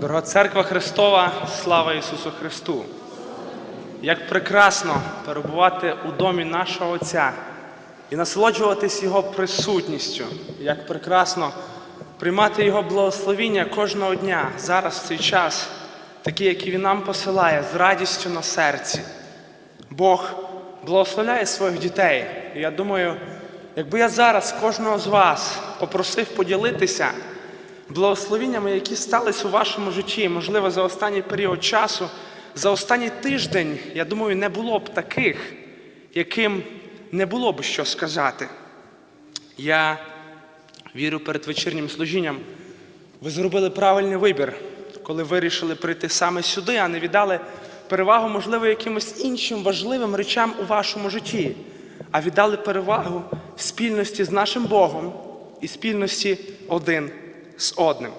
Дорога церква Христова, слава Ісусу Христу! Як прекрасно перебувати у домі нашого Отця і насолоджуватись Його присутністю, як прекрасно приймати Його благословіння кожного дня, зараз в цей час, такий, який Він нам посилає, з радістю на серці. Бог благословляє своїх дітей. І я думаю, якби я зараз кожного з вас попросив поділитися благословіннями, які стались у вашому житті, можливо, за останній період часу, за останній тиждень, я думаю, не було б таких, яким не було б що сказати. Я вірю перед вечірнім служінням. Ви зробили правильний вибір, коли вирішили прийти саме сюди, а не віддали перевагу, можливо, якимось іншим важливим речам у вашому житті, а віддали перевагу спільності з нашим Богом і спільності один з одним.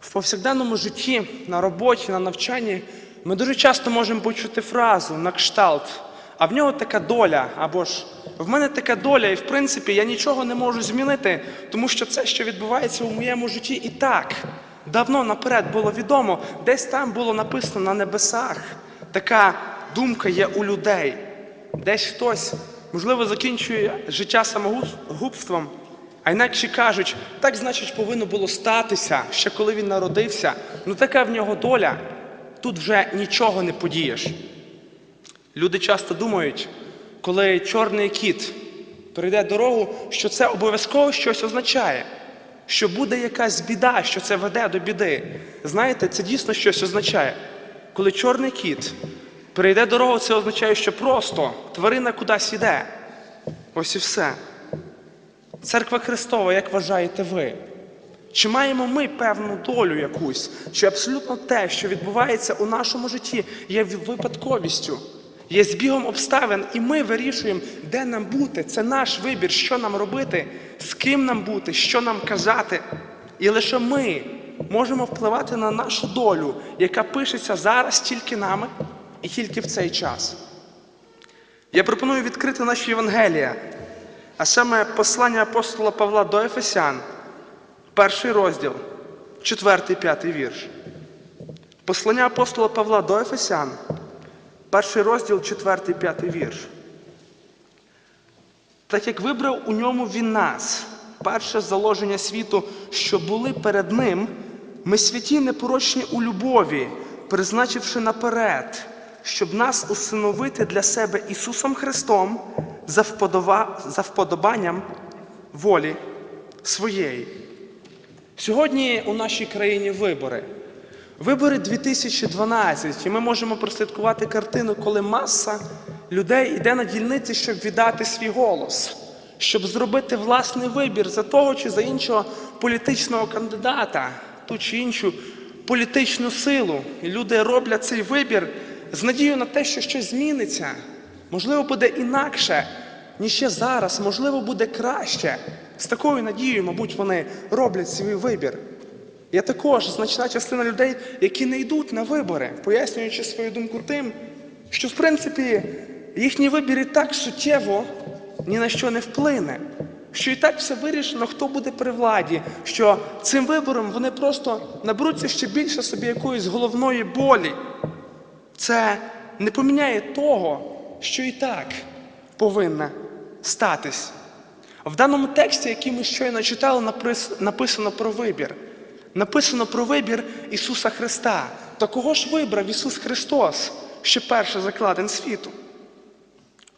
В повсякденному житті, на роботі, на навчанні ми дуже часто можемо почути фразу на кшталт, а в нього така доля, або ж в мене така доля, і в принципі я нічого не можу змінити, тому що це, що відбувається у моєму житті, і так давно наперед було відомо, десь там було написано на небесах. Така думка є у людей. Десь хтось, можливо, закінчує життя самогубством, а інакше кажуть, так значить повинно було статися, ще коли він народився. Ну така в нього доля, тут вже нічого не подієш. Люди часто думають, коли чорний кіт перейде дорогу, що це обов'язково щось означає, що буде якась біда, що це веде до біди. Знаєте, це дійсно щось означає. Коли чорний кіт перейде дорогу, це означає, що просто тварина кудись іде. Ось і все. Церква Христова, як вважаєте ви? Чи маємо ми певну долю якусь? Чи абсолютно те, що відбувається у нашому житті, є випадковістю, є збігом обставин, і ми вирішуємо, де нам бути? Це наш вибір, що нам робити, з ким нам бути, що нам казати. І лише ми можемо впливати на нашу долю, яка пишеться зараз тільки нами і тільки в цей час. Я пропоную відкрити наші Євангелія, а саме послання апостола Павла до Ефесян, перший розділ, четвертий, п'ятий вірш. Послання апостола Павла до Ефесян, перший розділ, четвертий, п'ятий вірш. Так як вибрав у ньому він нас, перше заложення світу, що були перед ним, ми святі непорочні у любові, призначивши наперед, щоб нас усиновити для себе Ісусом Христом за, вподоба... за вподобанням волі своєї. Сьогодні у нашій країні вибори. Вибори 2012, і ми можемо прослідкувати картину, коли маса людей йде на дільниці, щоб віддати свій голос, щоб зробити власний вибір за того чи за іншого політичного кандидата, ту чи іншу політичну силу. І люди роблять цей вибір з надією на те, що щось зміниться. Можливо, буде інакше, ніж ще зараз, можливо, буде краще. З такою надією, мабуть, вони роблять свій вибір. Є також значна частина людей, які не йдуть на вибори, пояснюючи свою думку тим, що в принципі їхній вибір і так суттєво ні на що не вплине, що і так все вирішено, хто буде при владі, що цим вибором вони просто наберуться ще більше собі якоїсь головної болі. Це не поміняє того, що і так повинно статись. В даному тексті, який ми щойно читали, написано про вибір. Написано про вибір Ісуса Христа. Та кого ж вибрав Ісус Христос, ще перший закладен світу?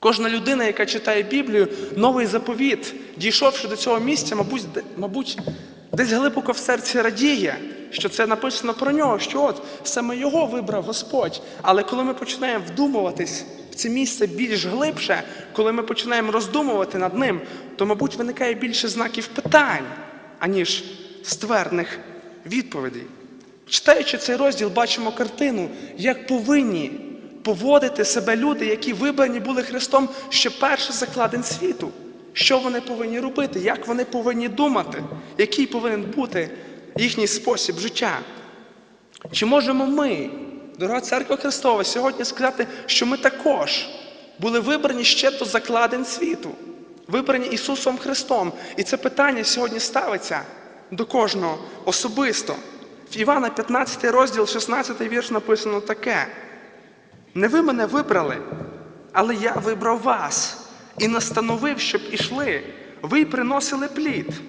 Кожна людина, яка читає Біблію, новий заповіт, дійшовши до цього місця, мабуть, мабуть, десь глибоко в серці радіє, що це написано про нього, що от саме його вибрав Господь. Але коли ми починаємо вдумуватись в це місце більш глибше, коли ми починаємо роздумувати над ним, то, мабуть, виникає більше знаків питань, аніж ствердних відповідей. Читаючи цей розділ, бачимо картину, як повинні поводити себе люди, які вибрані були Христом ще перший закладен світу. Що вони повинні робити, як вони повинні думати, який повинен бути їхній спосіб життя. Чи можемо ми, дорога церква Христова, сьогодні сказати, що ми також були вибрані ще до закладен світу, вибрані Ісусом Христом. І це питання сьогодні ставиться до кожного особисто. В Івана 15 розділ, 16 вірш написано таке. Не ви мене вибрали, але я вибрав вас і настановив, щоб ішли. Ви й приносили плід.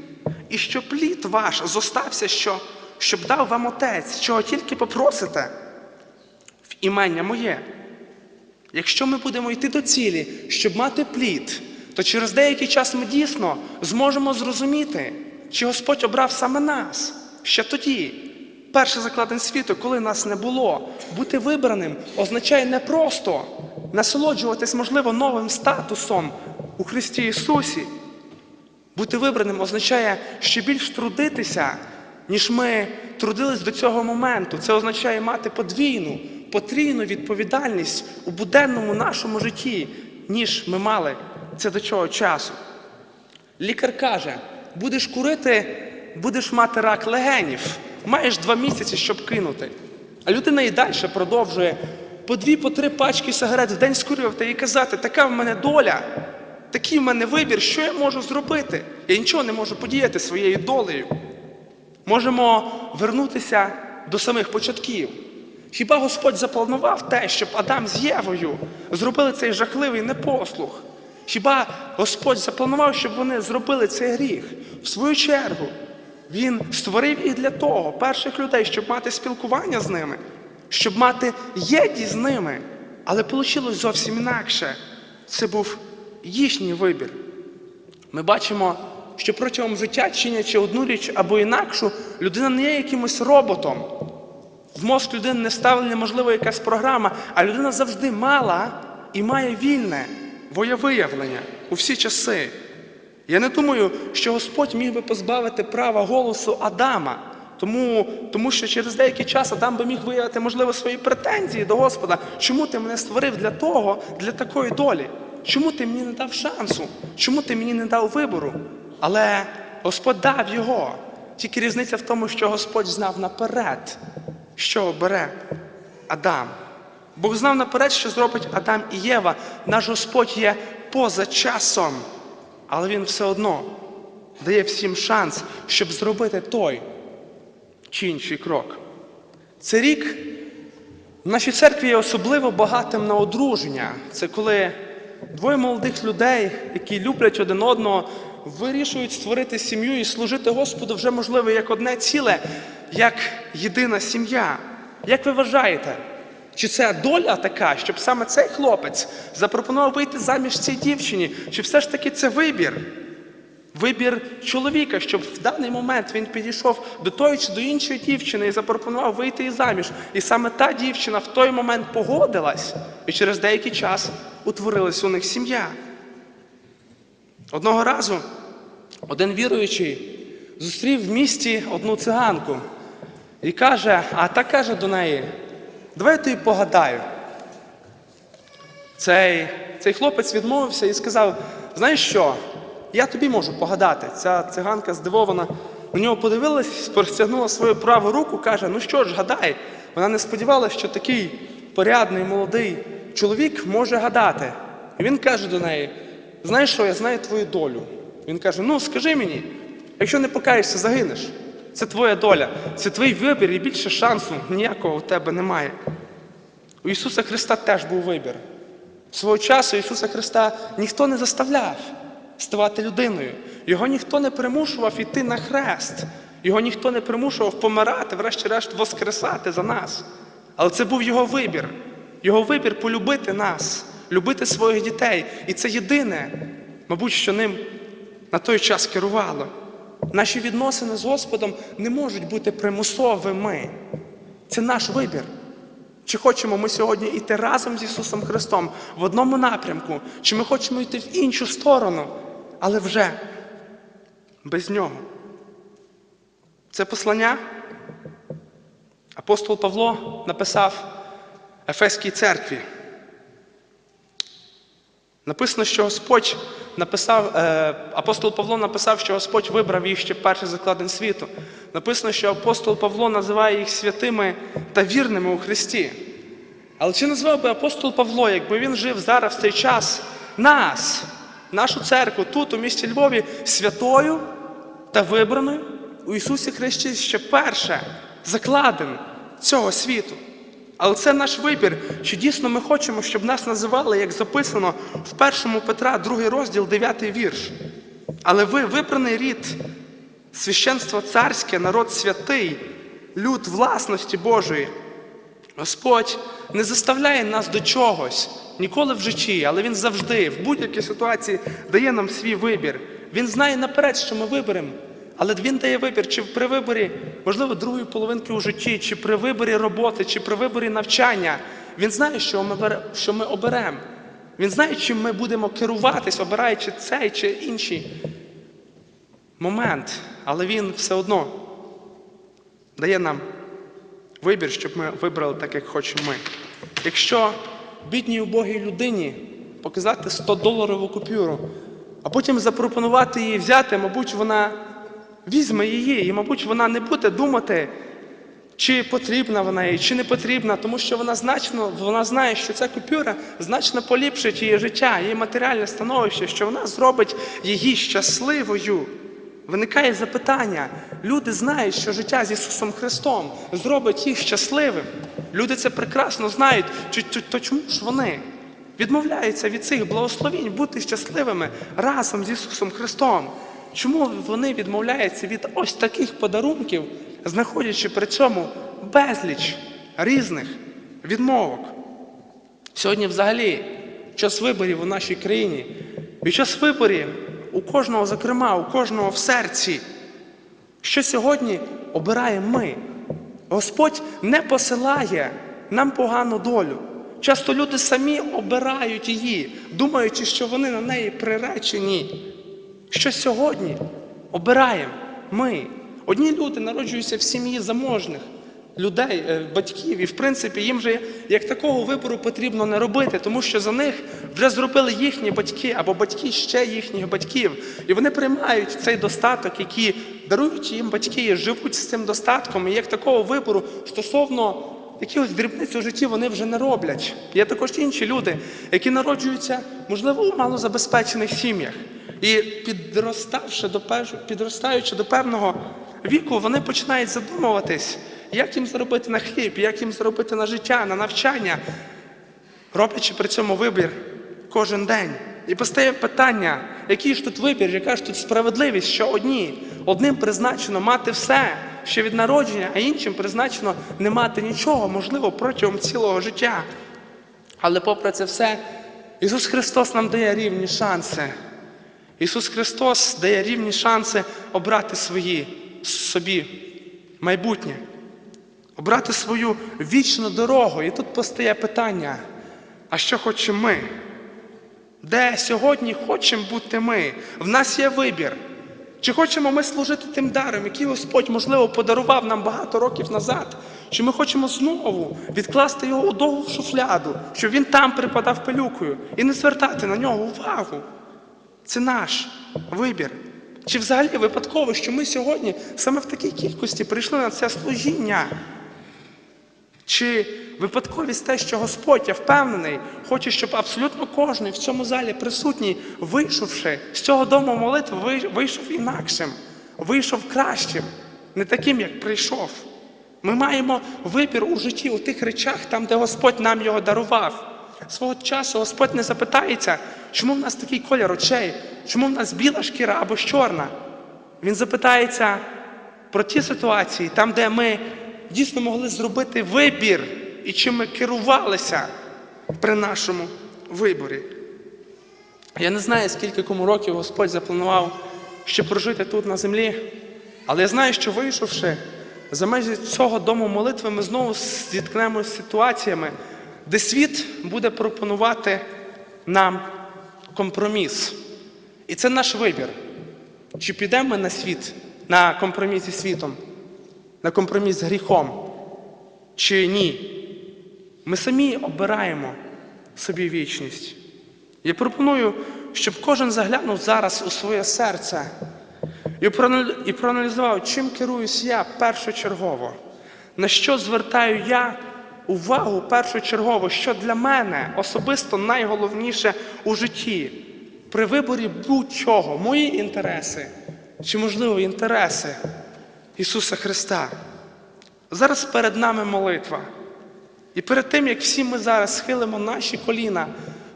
І що плід ваш зостався, що, щоб дав вам отець, чого тільки попросите імення моє. Якщо ми будемо йти до цілі, щоб мати плід, то через деякий час ми дійсно зможемо зрозуміти, чи Господь обрав саме нас ще тоді. Перший закладен світу, коли нас не було, бути вибраним означає не просто насолоджуватись, можливо, новим статусом у Христі Ісусі. Бути вибраним означає ще більш трудитися, ніж ми трудились до цього моменту. Це означає мати подвійну, потрійну відповідальність у буденному нашому житті, ніж ми мали це до цього часу. Лікар каже: будеш курити, будеш мати рак легенів, маєш два місяці, щоб кинути. А людина і далі продовжує по дві, по три пачки сигарет в день скурювати і казати, така в мене доля, такий в мене вибір, що я можу зробити? Я нічого не можу подіяти своєю долею. Можемо вернутися до самих початків. Хіба Господь запланував те, щоб Адам з Євою зробили цей жахливий непослух? Хіба Господь запланував, щоб вони зробили цей гріх? В свою чергу, Він створив їх для того, перших людей, щоб мати спілкування з ними, щоб мати єдність з ними. Але вийшло зовсім інакше. Це був їхній вибір. Ми бачимо, що протягом життя, чинячи одну річ або інакшу, людина не є якимось роботом. В мозк людини не ставлена, можливо, якась програма, а людина завжди мала і має вільне воєвиявлення у всі часи. Я не думаю, що Господь міг би позбавити права голосу Адама, тому, тому що через деякий час Адам би міг виявити, можливо, свої претензії до Господа. Чому ти мене створив для того, для такої долі? Чому ти мені не дав шансу? Чому ти мені не дав вибору? Але Господь дав його. Тільки різниця в тому, що Господь знав наперед, що обере Адам. Бог знав наперед, що зробить Адам і Єва. Наш Господь є поза часом, але Він все одно дає всім шанс, щоб зробити той чи інший крок. Цей рік в нашій церкві є особливо багатим на одруження. Це коли двоє молодих людей, які люблять один одного, вирішують створити сім'ю і служити Господу вже можливо як одне ціле, як єдина сім'я. Як ви вважаєте? Чи це доля така, щоб саме цей хлопець запропонував вийти заміж цій дівчині? Чи все ж таки це вибір? Вибір чоловіка, щоб в даний момент він підійшов до тої чи до іншої дівчини і запропонував вийти їй заміж. І саме та дівчина в той момент погодилась, і через деякий час утворилась у них сім'я. Одного разу один віруючий зустрів в місті одну циганку і каже, а та каже до неї, давай я тобі погадаю. Цей, цей хлопець відмовився і сказав: знаєш що, я тобі можу погадати. Ця циганка здивована на нього подивилась, простягнула свою праву руку, каже: Ну що ж, гадай. Вона не сподівалася, що такий порядний молодий чоловік може гадати. І він каже до неї: знаєш що, я знаю твою долю. Він каже: Ну, скажи мені, якщо не покаєшся, загинеш. Це твоя доля, це твій вибір, і більше шансу ніякого у тебе немає. У Ісуса Христа теж був вибір. Свого часу Ісуса Христа ніхто не заставляв ставати людиною. Його ніхто не примушував іти на хрест. Його ніхто не примушував помирати, врешті-решт воскресати за нас. Але це був його вибір. Його вибір полюбити нас, любити своїх дітей. І це єдине, мабуть, що ним на той час керувало. Наші відносини з Господом не можуть бути примусовими. Це наш вибір. Чи хочемо ми сьогодні йти разом з Ісусом Христом в одному напрямку, чи ми хочемо йти в іншу сторону, але вже без Нього. Це послання апостол Павло написав Ефеській церкві. Написано, що Господь написав, е, апостол Павло написав, що Господь вибрав їх ще перший закладен світу. Написано, що апостол Павло називає їх святими та вірними у Христі. Але чи назвав би апостол Павло, якби він жив зараз в цей час нас, нашу церкву тут, у місті Львові, святою та вибраною у Ісусі Христі ще перше, закладин цього світу. Але це наш вибір, чи дійсно ми хочемо, щоб нас називали, як записано в 1 Петра, 2 розділ, 9 вірш. Але ви вибраний рід, священство царське, народ святий, люд власності Божої. Господь не заставляє нас до чогось ніколи в житті, але Він завжди, в будь-якій ситуації, дає нам свій вибір. Він знає наперед, що ми виберемо. Але він дає вибір, чи при виборі, можливо, другої половинки у житті, чи при виборі роботи, чи при виборі навчання. Він знає, що ми, що ми оберемо. Він знає, чим ми будемо керуватись, обираючи цей чи інший момент. Але він все одно дає нам вибір, щоб ми вибрали так, як хочемо ми. Якщо бідній убогій людині показати 100 доларову купюру, а потім запропонувати їй взяти, мабуть, вона візьме її, і, мабуть, вона не буде думати, чи потрібна вона їй, чи не потрібна, тому що вона значно, вона знає, що ця купюра значно поліпшить її життя, її матеріальне становище, що вона зробить її щасливою. Виникає запитання. Люди знають, що життя з Ісусом Христом зробить їх щасливим. Люди це прекрасно знають. То чому ж вони відмовляються від цих благословінь бути щасливими разом з Ісусом Христом? Чому вони відмовляються від ось таких подарунків, знаходячи при цьому безліч різних відмовок? Сьогодні, взагалі, час виборів у нашій країні. Під час виборів у кожного, зокрема, у кожного в серці. Що сьогодні обираємо ми? Господь не посилає нам погану долю. Часто люди самі обирають її, думаючи, що вони на неї приречені. Що сьогодні обираємо ми. Одні люди народжуються в сім'ї заможних людей, е, батьків, і в принципі їм же як такого вибору потрібно не робити, тому що за них вже зробили їхні батьки або батьки ще їхніх батьків. І вони приймають цей достаток, який дарують їм батьки, живуть з цим достатком. І як такого вибору стосовно якихось дрібниць у житті вони вже не роблять. Є також інші люди, які народжуються, можливо, у малозабезпечених сім'ях. І підроставши до підростаючи до певного віку, вони починають задумуватись, як їм заробити на хліб, як їм заробити на життя, на навчання, роблячи при цьому вибір кожен день. І постає питання, який ж тут вибір, яка ж тут справедливість, що одні, одним призначено мати все ще від народження, а іншим призначено не мати нічого, можливо, протягом цілого життя. Але попри це все, Ісус Христос нам дає рівні шанси. Ісус Христос дає рівні шанси обрати свої собі майбутнє, обрати свою вічну дорогу. І тут постає питання: а що хочемо ми? Де сьогодні хочемо бути ми? В нас є вибір. Чи хочемо ми служити тим даром, який Господь, можливо, подарував нам багато років назад? Чи ми хочемо знову відкласти його у довгу шуфляду, щоб він там припадав пилюкою і не звертати на нього увагу? Це наш вибір. Чи взагалі випадково, що ми сьогодні саме в такій кількості прийшли на це служіння? Чи випадковість те, що Господь, я впевнений, хоче, щоб абсолютно кожен в цьому залі присутній, вийшовши з цього дому молитви, вийшов інакшим, вийшов кращим, не таким, як прийшов. Ми маємо вибір у житті у тих речах, там, де Господь нам його дарував. Свого часу Господь не запитається, чому в нас такий колір очей, чому в нас біла шкіра або чорна. Він запитається про ті ситуації, там, де ми дійсно могли зробити вибір і чим ми керувалися при нашому виборі. Я не знаю, скільки кому років Господь запланував ще прожити тут на землі, але я знаю, що вийшовши за межі цього дому молитви, ми знову зіткнемося з ситуаціями, де світ буде пропонувати нам компроміс. І це наш вибір. Чи підемо ми на світ, на компроміс зі світом, на компроміс з гріхом, чи ні? Ми самі обираємо собі вічність. Я пропоную, щоб кожен заглянув зараз у своє серце і проаналізував, чим керуюсь я першочергово, на що звертаю я увагу першочергово, що для мене особисто найголовніше у житті. При виборі будь-чого, мої інтереси, чи, можливо, інтереси Ісуса Христа. Зараз перед нами молитва. І перед тим, як всі ми зараз схилимо наші коліна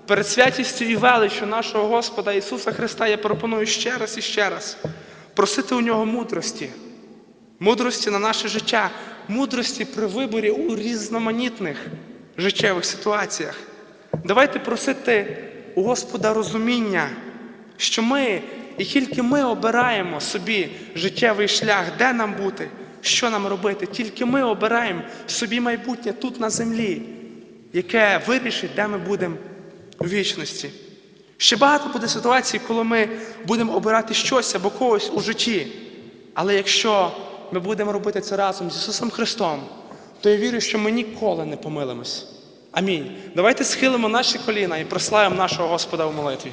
перед святістю і величчю нашого Господа Ісуса Христа, я пропоную ще раз і ще раз просити у нього мудрості, мудрості на наше життя, мудрості при виборі у різноманітних життєвих ситуаціях. Давайте просити у Господа розуміння, що ми і тільки ми обираємо собі життєвий шлях, де нам бути, що нам робити. Тільки ми обираємо собі майбутнє тут на землі, яке вирішить, де ми будемо у вічності. Ще багато буде ситуацій, коли ми будемо обирати щось або когось у житті. Але якщо ми будемо робити це разом з Ісусом Христом, то я вірю, що ми ніколи не помилимось. Амінь. Давайте схилимо наші коліна і прославимо нашого Господа у молитві.